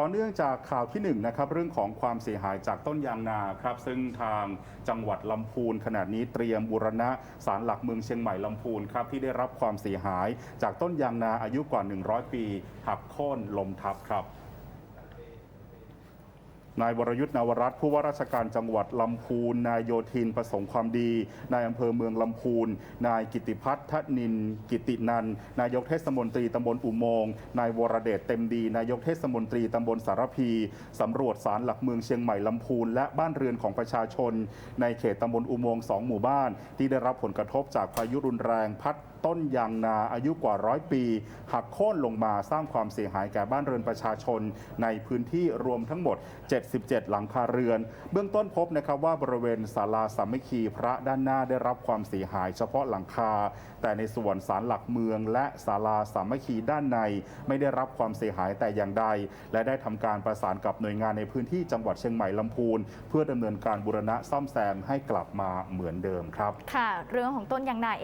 ต่อเนื่องจากข่าวที่หนึ่งนะครับเรื่องของความเสียหายจากต้นยางนาครับซึ่งทางจังหวัดลำพูนขณะนี้เตรียมบูรณะศาลหลักเมืองเชียงใหม่ลำพูนครับที่ได้รับความเสียหายจากต้นยางนาอายุกว่า 100 ปีหักโค่นลมทับครับ นายวรยุทธ์นวรัตน์ผู้ว่าราชการจังหวัดลำพูน นายโยธินประสงค์ความดี นายอำเภอเมืองลำพูน นายกิติพัฒน์ทนิน กิตินัน นายกเทศมนตรีตำบลอุโมงค์นายวรเดชเต็มดี นายกเทศมนตรีตำบลสารพีสำรวจสารหลักเมืองเชียงใหม่ลำพูน และบ้านเรือนของประชาชน ในเขตตำบลอุโมงค์สองหมู่บ้าน ที่ได้รับผลกระทบจากพายุรุนแรงพัดต้นยางนาอายุกว่าร้อยปี หักโค่นลงมาสร้างความเสียหายแก่บ้านเรือนประชาชน ในพื้นที่รวมทั้งหมด77 หลังคาเรือน เบื้องต้นพบนะครับว่าบริเวณศาลาสามัคคีพระด้านหน้าได้รับความเสียหายเฉพาะหลังคา แต่ในส่วนศาลหลักเมือง และศาลาสามัคคีด้านใน ไม่ได้รับความเสียหายแต่อย่างใด และได้ทำการประสานกับหน่วยงานในพื้นที่จังหวัดเชียงใหม่ลำพูน เพื่อดำเนินการบูรณะซ่อมแซมให้กลับมาเหมือนเดิมครับ ค่ะ เรื่องของต้นยางนาเอง